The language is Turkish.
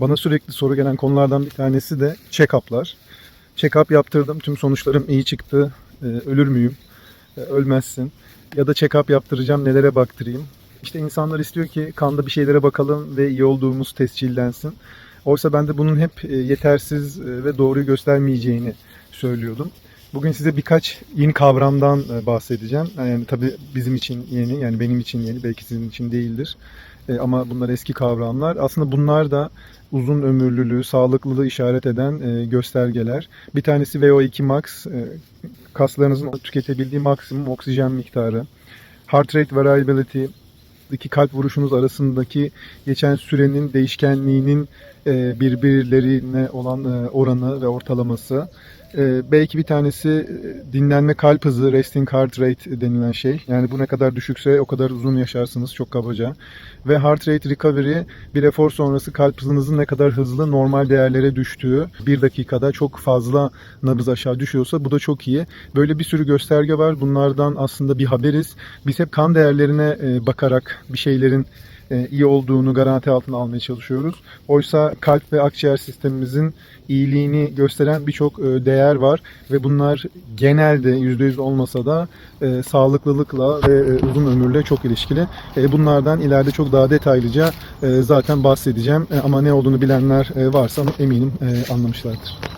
Bana sürekli soru gelen konulardan bir tanesi de check-up'lar. Check-up yaptırdım. Tüm sonuçlarım iyi çıktı. Ee, ölür müyüm? Ee, ölmezsin. Ya da check-up yaptıracağım. Nelere baktırayım? İşte insanlar istiyor ki kanda bir şeylere bakalım ve iyi olduğumuz tescillensin. Oysa ben de bunun hep e, yetersiz e, ve doğruyu göstermeyeceğini söylüyordum. Bugün size birkaç yeni kavramdan e, bahsedeceğim. Yani tabii bizim için yeni, yani benim için yeni, belki sizin için değildir. E, Ama bunlar eski kavramlar. Aslında bunlar da uzun ömürlülüğü, sağlıklılığı işaret eden e, göstergeler. Bir tanesi VO2 max, e, kaslarınızın tüketebildiği maksimum oksijen miktarı. Heart rate variability, iki kalp vuruşunuz arasındaki geçen sürenin değişkenliğinin e, birbirlerine olan e, oranı ve ortalaması. E, belki bir tanesi e, dinlenme kalp hızı, resting heart rate denilen şey. Yani bu ne kadar düşükse o kadar uzun yaşarsınız çok kabaca. Ve heart rate recovery bir efor sonrası kalp hızınızın ne kadar hızlı normal değerlere düştüğü. Bir dakikada çok fazla nabız aşağı düşüyorsa bu da çok iyi. Böyle bir sürü gösterge var. Bunlardan aslında bir haberiz. Biz hep kan değerlerine e, bakarak bir şeylerin iyi olduğunu garanti altına almaya çalışıyoruz. Oysa kalp ve akciğer sistemimizin iyiliğini gösteren birçok e, değer var ve bunlar genelde %100 olmasa da e, sağlıklılıkla ve e, uzun ömürle çok ilişkili. E, bunlardan ileride çok daha detaylıca e, zaten bahsedeceğim. E, ama ne olduğunu bilenler e, varsa eminim e, anlamışlardır.